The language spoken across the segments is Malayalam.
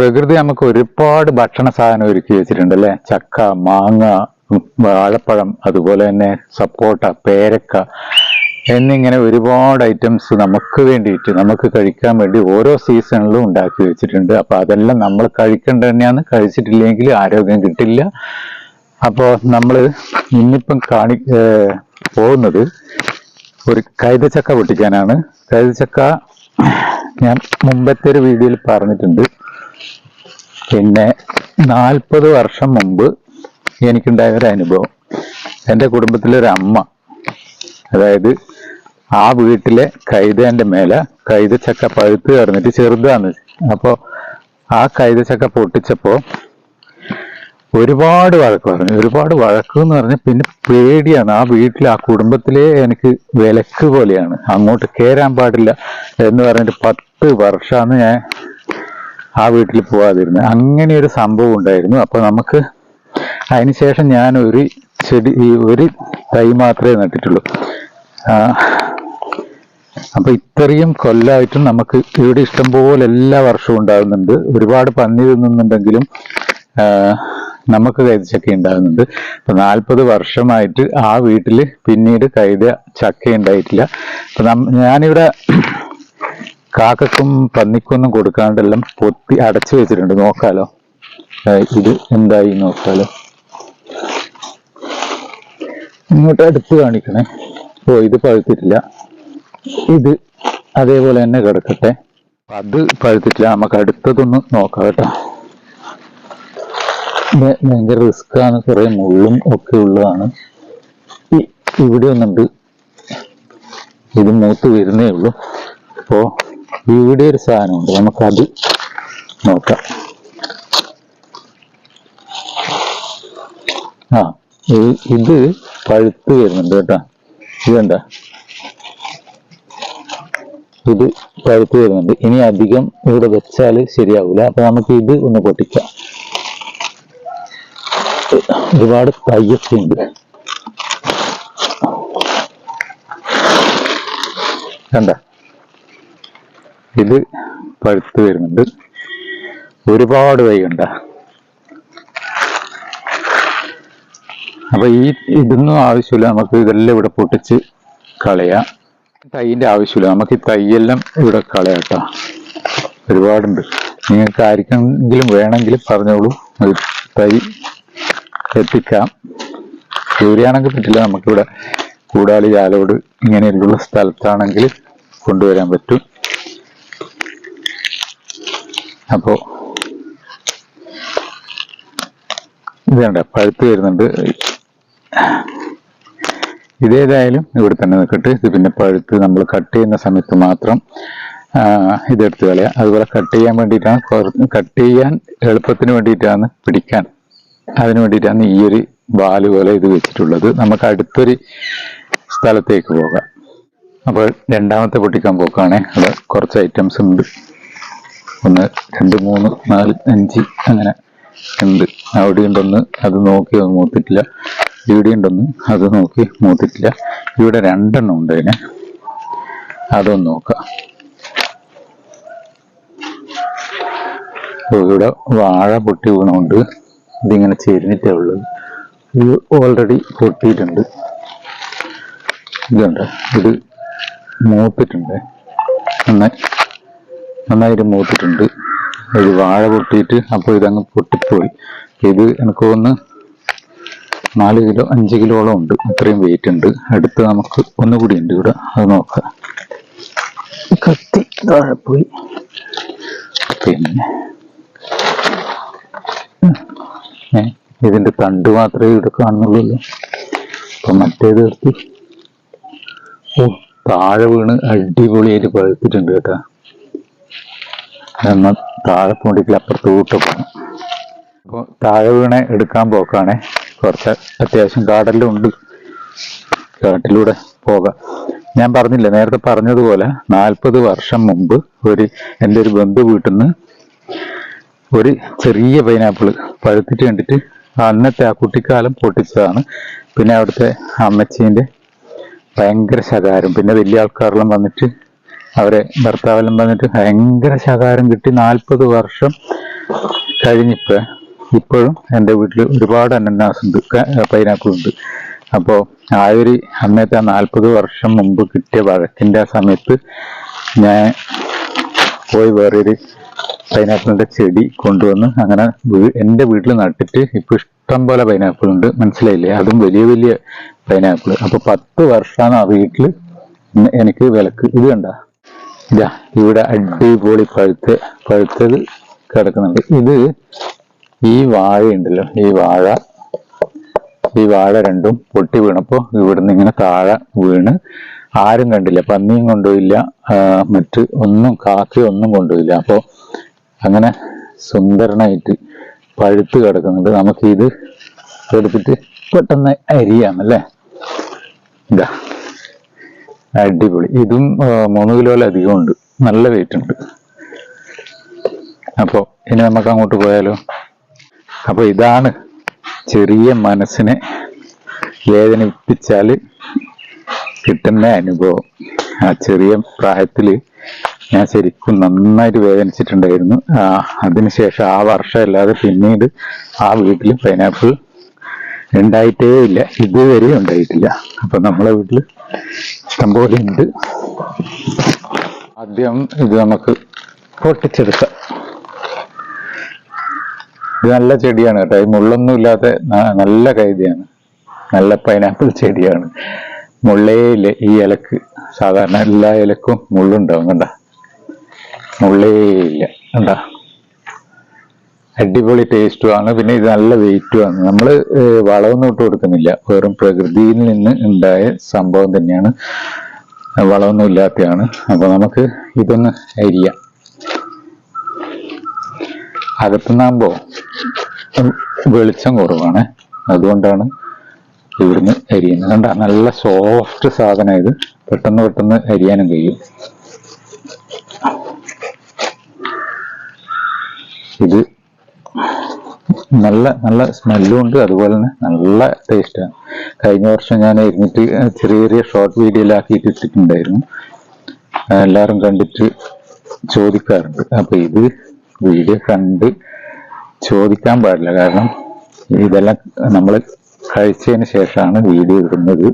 പ്രകൃതി നമുക്ക് ഒരുപാട് ഭക്ഷണ സാധനം ഒരുക്കി വെച്ചിട്ടുണ്ട് അല്ലെ ചക്ക മാങ്ങ വാഴപ്പഴം അതുപോലെ തന്നെ സപ്പോട്ട പേരക്ക എന്നിങ്ങനെ ഒരുപാട് ഐറ്റംസ് നമുക്ക് വേണ്ടിയിട്ട് നമുക്ക് കഴിക്കാൻ വേണ്ടി ഓരോ സീസണിലും ഉണ്ടാക്കി വെച്ചിട്ടുണ്ട്. അപ്പൊ അതെല്ലാം നമ്മൾ കഴിക്കേണ്ടത് തന്നെയാണ്. കഴിച്ചിട്ടില്ലെങ്കിൽ ആരോഗ്യം കിട്ടില്ല. അപ്പോൾ നമ്മൾ ഇന്നിപ്പം കാണി പോകുന്നത് ഒരു കൈതച്ചക്ക പൊട്ടിക്കാനാണ്. കൈതച്ചക്ക ഞാൻ മുമ്പത്തെ ഒരു വീഡിയോയിൽ പറഞ്ഞിട്ടുണ്ട്. പിന്നെ നാൽപ്പത് വർഷം മുമ്പ് എനിക്കുണ്ടായ ഒരു അനുഭവം. എന്റെ കുടുംബത്തിലെ ഒരു അമ്മ അതായത് ആ വീട്ടിലെ കൈതേന്റെ മേലെ കൈതച്ചക്ക പഴുത്ത് കിടന്നിട്ട് ചെറുതാണ് അപ്പോൾ ആ കൈതച്ചക്ക പൊട്ടിച്ചപ്പോൾ ഒരുപാട് വഴക്ക് പറഞ്ഞു. ഒരുപാട് വഴക്ക് എന്ന് പറഞ്ഞാൽ പിന്നെ പേടിയാണ്. ആ വീട്ടിൽ ആ കുടുംബത്തിലെ എനിക്ക് വിലക്ക് പോലെയാണ്. അങ്ങോട്ട് കയറാൻ പാടില്ല എന്ന് പറഞ്ഞിട്ട് പത്ത് വർഷമാണ് ഞാൻ ആ വീട്ടിൽ പോവാതിരുന്നത് അങ്ങനെ ഒരു സംഭവം ഉണ്ടായിരുന്നു. അപ്പൊ നമുക്ക് അതിനുശേഷം ഞാൻ ഒരു ചെടി ഒരു തൈ മാത്രമേ നട്ടിട്ടുള്ളൂ. അപ്പൊ ഇത്രയും കൊല്ലമായിട്ടും നമുക്ക് ഇവിടെ ഇഷ്ടംപോലെ എല്ലാ വർഷവും ഉണ്ടാകുന്നുണ്ട്. ഒരുപാട് പന്നി തിന്നുന്നുണ്ടെങ്കിലും നമുക്ക് നമുക്ക് കൈതച്ചക്ക ഉണ്ടാകുന്നുണ്ട്. അപ്പൊ നാൽപ്പത് വർഷമായിട്ട് ആ വീട്ടിൽ പിന്നീട് കൈത ചക്ക ഉണ്ടായിട്ടില്ല. അപ്പൊ ഞാനിവിടെ കാക്കക്കും പന്നിക്കൊന്നും കൊടുക്കാണ്ടെല്ലാം പൊത്തി അടച്ചു വെച്ചിട്ടുണ്ട്. നോക്കാലോ. ഇത് എന്തായി നോക്കാലോ. ഇങ്ങോട്ട് അടുത്ത് കാണിക്കണേ. ഓ ഇത് പഴുത്തിട്ടില്ല. ഇത് അതേപോലെ തന്നെ കിടക്കട്ടെ. അത് പഴുത്തിട്ടില്ല. നമുക്ക് അടുത്തതൊന്ന് നോക്കാം കേട്ടോ. ഭയങ്കര റിസ്ക് ആണ്. കുറെ മുള്ളും ഒക്കെ ഉള്ളതാണ്. ഇവിടെ ഒന്നുണ്ട്. ഇത് മൂത്ത് വരുന്നേ ഉള്ളൂ. അപ്പോ ഇവിടെ ഒരു സാധനമുണ്ട്. നമുക്കത് നോക്കാം. ആ ഇത് പഴുത്ത് വരുന്നുണ്ട് കേട്ടോ. ഇതെന്താ ഇത് പഴുത്ത് വരുന്നുണ്ട്. ഇനി അധികം ഇവിടെ വെച്ചാൽ ശരിയാവില്ല അപ്പൊ നമുക്ക് ഇത് ഒന്ന് പൊട്ടിക്കാം. ഒരുപാട് തയ്യൊക്കെ ഉണ്ട് കണ്ട? ഇത് പഴുത്ത് വരുന്നുണ്ട്. ഒരുപാട് തൈ കണ്ട അപ്പൊ ഈ ഇതൊന്നും ആവശ്യമില്ല. നമുക്ക് ഇതെല്ലാം ഇവിടെ പൊട്ടിച്ച് കളയാം. തൈന്റെ ആവശ്യമില്ല. നമുക്ക് ഈ തൈയെല്ലാം ഇവിടെ കളയാം ഒരുപാടുണ്ട്. നിങ്ങൾക്ക് ആർക്കെങ്കിലും വേണമെങ്കിൽ പറഞ്ഞോളൂ. അത് തൈ എത്തിക്കാം. ദൂരെയാണെങ്കിൽ പറ്റില്ല. നമുക്കിവിടെ കൂടാളി ചാലോട് ഇങ്ങനെയുള്ള സ്ഥലത്താണെങ്കിൽ കൊണ്ടുവരാൻ പറ്റും. അപ്പോ ഇത് വേണ്ട പഴുത്ത് വരുന്നുണ്ട്. ഇതേതായാലും ഇവിടെ തന്നെ നിൽക്കട്ടെ. ഇത് പിന്നെ പഴുത്ത് നമ്മൾ കട്ട് ചെയ്യുന്ന സമയത്ത് മാത്രം ഇതെടുത്ത് കളയാം. അതുപോലെ കട്ട് ചെയ്യാൻ വേണ്ടിയിട്ടാണ് കട്ട് ചെയ്യാൻ എളുപ്പത്തിന് വേണ്ടിയിട്ടാണ് പിടിക്കാൻ. അതിന് വേണ്ടിയിട്ടാണ് ഈ ഒരു ബാൽ പോലെ ഇത് വെച്ചിട്ടുള്ളത്. നമുക്ക് അടുത്തൊരു സ്ഥലത്തേക്ക് പോകാം. അപ്പോൾ രണ്ടാമത്തെ പൊട്ടിക്കാൻ പോക്കാണേ. അവിടെ കുറച്ച് ഐറ്റംസ് ഉണ്ട്. ഒന്ന് രണ്ട് മൂന്ന് നാല് അഞ്ച് അങ്ങനെ ഉണ്ട്. അവിടെ ഉണ്ടെന്ന് അത് നോക്കി അത് മൂത്തിട്ടില്ല. ഇവിടെ ഉണ്ടൊന്ന് അത് നോക്കി മൂത്തിട്ടില്ല. ഇവിടെ രണ്ടെണ്ണം ഉണ്ട് അതിന്. അതൊന്ന് നോക്കാം. ഇവിടെ വാഴ പൊട്ടി വീണുണ്ട് ഇതിങ്ങനെ ചെരിഞ്ഞിട്ടേ ഉള്ളത് ഇത് ഓൾറെഡി പൊട്ടിയിട്ടുണ്ട്. ഇതുണ്ട്. ഇത് മൂത്തിട്ടുണ്ട് നന്നായി നന്നായിട്ട് മൂത്തിട്ടുണ്ട്. ഒരു വാഴ പൊട്ടിയിട്ട് അപ്പോൾ ഇതങ്ങ് പൊട്ടിപ്പോയി. ഇത് എനിക്ക് ഒന്ന് നാല് കിലോ അഞ്ച് കിലോളം ഉണ്ട്. അത്രയും വെയിറ്റ് ഉണ്ട്. അടുത്ത് നമുക്ക് ഒന്നുകൂടി ഉണ്ട് ഇവിടെ. അത് നോക്കാം. കത്തി താഴെ പോയി. പിന്നെ ഇതിന്റെ തണ്ട് മാത്രമേ ഇവിടെ കാണുന്നുള്ളൂ. അപ്പൊ മറ്റേത് എടുത്ത് ഓ താഴെ വീണ് അടിപൊളിയായിട്ട് പഴുത്തിട്ടുണ്ട് കേട്ടാ. എന്നാൽ താഴെ പോണ്ടിട്ടില്ല അപ്പുറത്തോട്ട് പോകണം അപ്പോൾ താഴെ വീണ എടുക്കാൻ പോക്കാണെ. കുറച്ച് അത്യാവശ്യം കാടെല്ലാം ഉണ്ട്. കാട്ടിലൂടെ പോകാം. ഞാൻ പറഞ്ഞില്ല നേരത്തെ പറഞ്ഞതുപോലെ നാൽപ്പത് വർഷം മുമ്പ് ഒരു എന്റെ ഒരു ബന്ധു വീട്ടിൽ നിന്ന് ഒരു ചെറിയ പൈനാപ്പിൾ പഴുത്തിട്ട് കണ്ടിട്ട് അന്നത്തെ ആ കുട്ടിക്കാലം പൊട്ടിച്ചതാണ്. പിന്നെ അവിടുത്തെ അമ്മച്ചീന്റെ ഭയങ്കര ശകാരം. പിന്നെ വലിയ ആൾക്കാരെല്ലാം വന്നിട്ട് അവരെ ഭർത്താവെല്ലാം വന്നിട്ട് ഭയങ്കര ശകാരം കിട്ടി. നാൽപ്പത് വർഷം കഴിഞ്ഞിപ്പ ഇപ്പോഴും എന്റെ വീട്ടിൽ ഒരുപാട് അനന്നാസ് ഉണ്ട് പൈനാപ്പിൾ ഉണ്ട് അപ്പോൾ ആ ഒരു അന്നത്തെ ആ നാൽപ്പത് വർഷം മുമ്പ് കിട്ടിയ വഴക്കിന്റെ ആ സമയത്ത് ഞാൻ പോയി വേറൊരു പൈനാപ്പിളിന്റെ ചെടി കൊണ്ടുവന്ന് അങ്ങനെ എന്റെ വീട്ടിൽ നട്ടിട്ട് ഇപ്പോൾ ഇഷ്ടം പോലെ പൈനാപ്പിൾ ഉണ്ട് മനസ്സിലായില്ലേ? അതും വലിയ വലിയ പൈനാപ്പിൾ അപ്പോൾ പത്ത് വർഷമാണ് ആ വീട്ടിൽ എനിക്ക് വിലക്ക്. ഇത് കണ്ട? ഇതാ ഇവിടെ അടിപൊളി പഴുത്ത് പഴുത്തത് കിടക്കുന്നുണ്ട്. ഇത് ഈ വാഴ ഉണ്ടല്ലോ ഈ വാഴ. ഈ വാഴ രണ്ടും പൊട്ടി വീണപ്പോ ഇവിടുന്ന് ഇങ്ങനെ താഴെ വീണ് ആരും കണ്ടില്ല പന്നിയും കൊണ്ടുപോയില്ല മറ്റ് ഒന്നും കാക്കയും ഒന്നും കൊണ്ടുപോയില്ല. അപ്പോ അങ്ങനെ സുന്ദരനായിട്ട് പഴുത്ത് കിടക്കുന്നുണ്ട്. ഇത് എടുത്തിട്ട് പെട്ടെന്ന് അരിയാമല്ലേ ഇതാ. അടിപൊളി. ഇതും മൂന്ന് കിലോയിലധികം ഉണ്ട്. നല്ല വെയിറ്റ് ഉണ്ട്. അപ്പോൾ ഇനി നമുക്ക് അങ്ങോട്ട് പോയാലോ? അപ്പോൾ ഇതാണ് ചെറിയ മനസ്സിനെ വേദനിപ്പിച്ചാൽ കിട്ടുന്ന അനുഭവം. ആ ചെറിയ പ്രായത്തിൽ ഞാൻ ശരിക്കും നന്നായിട്ട് വേദനിച്ചിട്ടുണ്ടായിരുന്നു. അതിനുശേഷം ആ വർഷം അല്ലാതെ പിന്നീട് ആ വീട്ടിൽ പൈനാപ്പിൾ ഉണ്ടായിട്ടേ ഇല്ല. ഇതുവരെ ഉണ്ടായിട്ടില്ല. അപ്പൊ നമ്മളെ വീട്ടിൽ ഇഷ്ടംപോലെ ഉണ്ട് ആദ്യം ഇത് നമുക്ക് പൊട്ടിച്ചെടുക്കാം. ഇത് നല്ല ചെടിയാണ് കേട്ടോ. ഈ മുള്ളൊന്നും ഇല്ലാത്ത നല്ല കൈതയാണ്. നല്ല പൈനാപ്പിൾ ചെടിയാണ്. മുള്ളേ ഇല്ല ഈ ഇലക്ക് സാധാരണ എല്ലാ ഇലക്കും മുള്ളുണ്ടാവും കണ്ട. മുള്ളേ ഇല്ല കണ്ട. അടിപൊളി ടേസ്റ്റുമാണ് പിന്നെ ഇത് നല്ല വെയിറ്റുമാണ് നമ്മൾ വളമൊന്നും ഇട്ട് കൊടുക്കുന്നില്ല. വെറും പ്രകൃതിയിൽ നിന്ന് ഉണ്ടായ സംഭവം തന്നെയാണ്. വളമൊന്നും ഇല്ലാത്തതാണ് അപ്പൊ നമുക്ക് ഇതൊന്ന് അരിയാം. അകത്തുനിന്നാകുമ്പോ വെളിച്ചം കുറവാണ്. അതുകൊണ്ടാണ് ഇവിടുന്ന് അരിയുന്നത്. കണ്ട നല്ല സോഫ്റ്റ് സാധനം ഇത്. പെട്ടെന്ന് പെട്ടെന്ന് അരിയാനും കഴിയും. ഇത് നല്ല നല്ല സ്മെല്ലും ഉണ്ട്. അതുപോലെ തന്നെ നല്ല ടേസ്റ്റാണ് കഴിഞ്ഞ വർഷം ഞാൻ ഇരുന്നിട്ട് ചെറിയ ചെറിയ ഷോർട്ട് വീഡിയോയിലാക്കിയിട്ട് ഇട്ടിട്ടുണ്ടായിരുന്നു. എല്ലാവരും കണ്ടിട്ട് ചോദിക്കാറുണ്ട്. അപ്പൊ ഇത് വീഡിയോ കണ്ട് ചോദിക്കാൻ പാടില്ല. കാരണം ഇതെല്ലാം നമ്മൾ കഴിച്ചതിന് ശേഷമാണ് വീഡിയോ ഇടുന്നത്.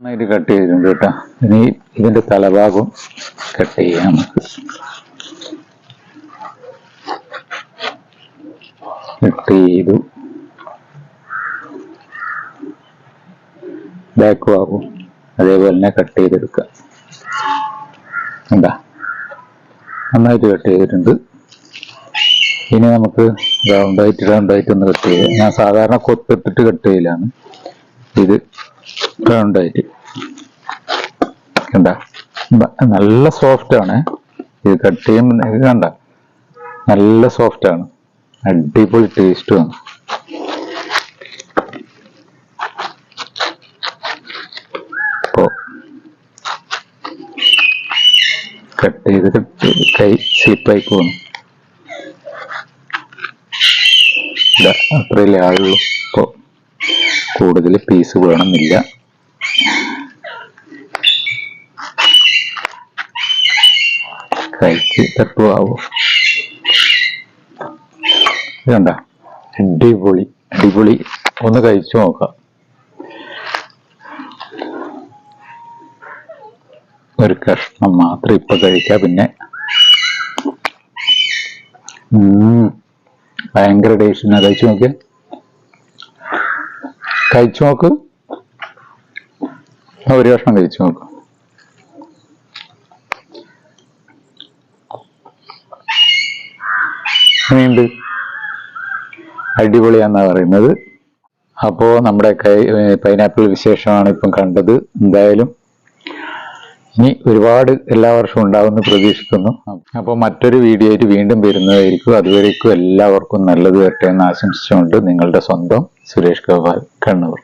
നന്നായിട്ട് കട്ട് ചെയ്തിട്ടുണ്ട് കേട്ടോ. ഇനി ഇതിന്റെ തലഭാഗം കട്ട് ചെയ്യാം നമുക്ക്. കട്ട് ചെയ്തു. ബാക്ക് ഭാഗവും അതേപോലെ തന്നെ കട്ട് ചെയ്തെടുക്കുക. എന്താ നന്നായിട്ട് കട്ട് ചെയ്തിട്ടുണ്ട്. ഇനി നമുക്ക് റൗണ്ടായിട്ട് റൗണ്ടായിട്ട് ഒന്ന് കട്ട് ചെയ്യാം. ഞാൻ സാധാരണ കൊത്തിട്ടിട്ട് കട്ട് ചെയ്യലാണ്. ഇത് റൗണ്ടായിട്ട് കണ്ട? നല്ല സോഫ്റ്റ് ആണ്. ഇത് കട്ട് ചെയ്യുമ്പോൾ കണ്ട? നല്ല സോഫ്റ്റ് ആണ്. അടിപൊളി ടേസ്റ്റ് ഇപ്പോ കട്ട് ചെയ്ത് കട്ട് കൈ സീപ്പായി പോകുന്നു അത്രയല്ലേ ആളുള്ളൂ. ഇപ്പോ കൂടുതൽ പീസ് വേണമെന്നില്ല. കഴിച്ച് തട്ടുവാവോ ഇതണ്ട? അടിപൊളി അടിപൊളി. ഒന്ന് കഴിച്ചു നോക്കാം. ഒരു കഷ്ണം മാത്രം ഇപ്പൊ കഴിക്കാം പിന്നെ. ഭയങ്കര ടേസ്റ്റ് കഴിച്ചു നോക്കിയ. കഴിച്ചു നോക്ക്. ഒരു കഷ്ണം കഴിച്ചു നോക്ക്. എങ്ങനെയുണ്ട് അടിപൊളിയാന്നാ പറയുന്നത്. അപ്പോ നമ്മുടെ കൈ പൈനാപ്പിൾ വിശേഷമാണ് ഇപ്പം കണ്ടത്. എന്തായാലും ഇനി ഒരുപാട് എല്ലാ വർഷവും ഉണ്ടാവുമെന്ന് പ്രതീക്ഷിക്കുന്നു. അപ്പോൾ മറ്റൊരു വീഡിയോ ആയിട്ട് വീണ്ടും വരുന്നതായിരിക്കും. അതുവരേക്കും എല്ലാവർക്കും നല്ലത് വരട്ടെ എന്ന് ആശംസിച്ചുകൊണ്ട് നിങ്ങളുടെ സ്വന്തം സുരേഷ് ഗോപാൽ കണ്ണൂർ.